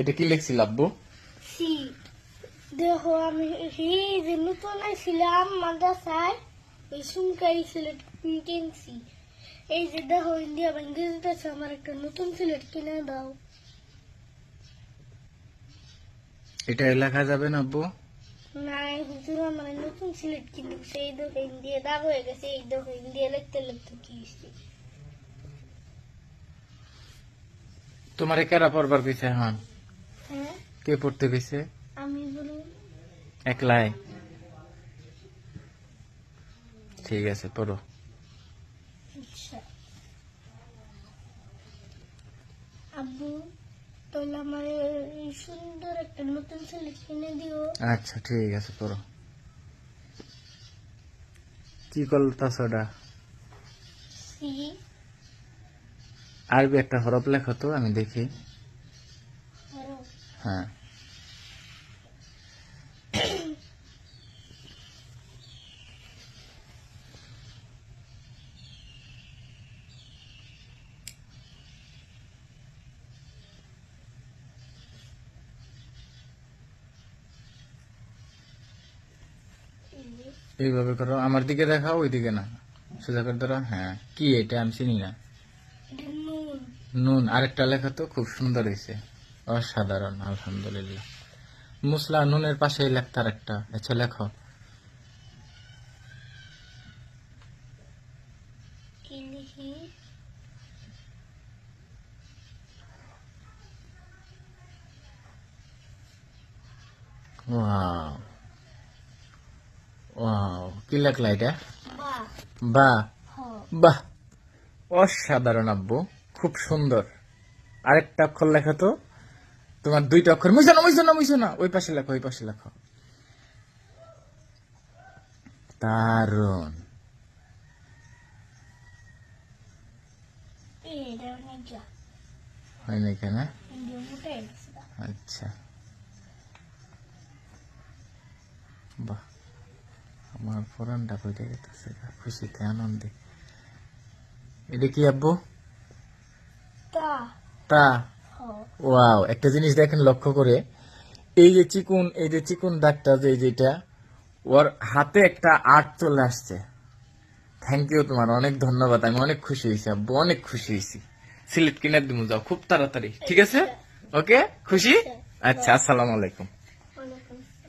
এটা কি লিখছিল আব্বু? সি দেখো আমি এই যে নতুন ছিলাম মাদ্রাসায় ওই সুনকাই সিলেট কিনছি এই যে দেখো ইন্ডিয়া ব্যাংকের আছে আমার একটা নতুন সিলেট কিনে দাও। এটা লেখা যাবে না আব্বু? না হুজুর আমার নতুন সিলেট কিনে দিছে। এই দেখো ইন্ডিয়া দাগ হয়ে গেছে। এই দেখো ইন্ডিয়া লিখতে লিখতে কি। তোমার কেরা পড়বার এখন? হ্যাঁ কে পড়তে কইছে আমি একলাই। ঠিক আছে পড়ো। আচ্ছা। আব্বু তাহলে আমার সুন্দর একটা নতুন সিলেট কিনে দিও। আচ্ছা ঠিক আছে পড়ো। কি করতাছ ওটা সি। আরবি একটা হরফ লেখো তো আমি দেখি। হ্যাঁ। এইভাবে করো আমার দিকে দেখাও ওই দিকে না। সোজা করে ধরো হ্যাঁ। কি এটা? আমি চিনি না। নুন। নুন আরেকটা লেখা তো খুব সুন্দর হয়েছে। অসাধারণ, আলহামদুলিল্লাহ। মুসলা নুনের পাশে লেখতে আরেকটা। আচ্ছা লেখো। কি লেখলা এটা? বা। বাহ অসাধারণ, আব্বু। খুব সুন্দর। আরেকটা অক্ষর লেখা তো। তোমার দুইটা অক্ষর মুইছো না মুইছো না মুইছো না। ওই পাশে লেখো ওই পাশে লেখো। যা। হয় না মোটাই গেছে আচ্ছা। বাহ আমার ফোরানটা কইতে গেছে খুশিতে আনন্দে। এটা কি আব্বু? তা। তা। ওয়াও একটা জিনিস দেখেন লক্ষ্য করে। এই যে চিকুন এই যে চিকুন দাগটা যে যেটা ওর হাতে একটা আর্ট চলে আসছে। থ্যাংক ইউ তোমার অনেক ধন্যবাদ আমি অনেক খুশি হয়েছি আব্বু অনেক খুশি হয়েছি। সিলেট কিনে দিমু যাও খুব তাড়াতাড়ি ঠিক আছে? ওকে খুশি? আচ্ছা আসসালামু আলাইকুম।